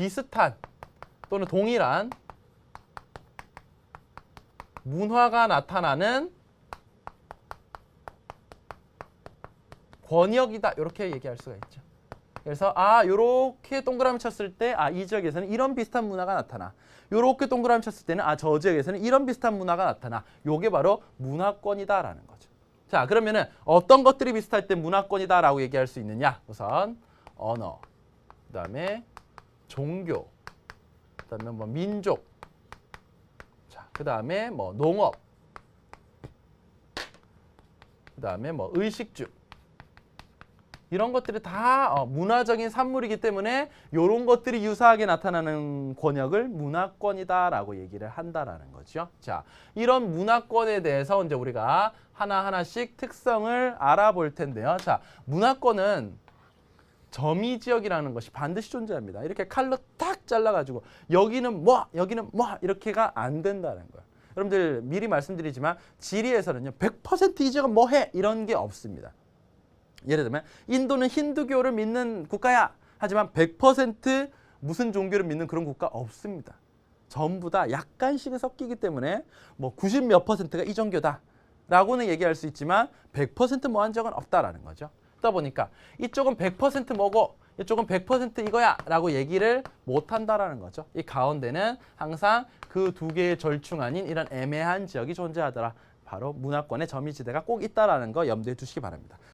비슷한 또는 동일한 문화가 나타나는 권역이다 이렇게 얘기할 수가 있죠. 그래서 아 요렇게 동그라미 쳤을 때 아 이 지역에서는 이런 비슷한 문화가 나타나. 요렇게 동그라미 쳤을 때는 아 저 지역에서는 이런 비슷한 문화가 나타나. 요게 바로 문화권이다라는 거죠. 자 그러면은 어떤 것들이 비슷할 때 문화권이다라고 얘기할 수 있느냐? 우선 언어, 그 다음에 종교, 그다음에 뭐 민족, 자 그다음에 뭐 농업, 그다음에 뭐 의식주. 이런 것들이 다 어, 문화적인 산물이기 때문에 이런 것들이 유사하게 나타나는 권역을 문화권이다라고 얘기를 한다라는 거죠. 자, 이런 문화권에 대해서 이제 우리가 하나 하나씩 특성을 알아볼 텐데요. 자, 문화권은 점이 지역이라는 것이 반드시 존재합니다. 이렇게 칼로 딱 잘라가지고 여기는 뭐, 여기는 뭐 이렇게가 안 된다는 거예요. 여러분들 미리 말씀드리지만 지리에서는요 100%이 지역은 뭐해 이런 게 없습니다. 예를 들면 인도는 힌두교를 믿는 국가야. 하지만 100% 무슨 종교를 믿는 그런 국가 없습니다. 전부 다 약간씩은 섞이기 때문에 뭐 90 몇 퍼센트가 이 종교다 라고는 얘기할 수 있지만 100% 뭐한 적은 없다라는 거죠. 그러다 보니까 이쪽은 100% 뭐고 이쪽은 100% 이거야 라고 얘기를 못 한다라는 거죠. 이 가운데는 항상 그 두 개의 절충 아닌 이런 애매한 지역이 존재하더라. 바로 문화권의 점유지대가 꼭 있다라는 거 염두에 두시기 바랍니다.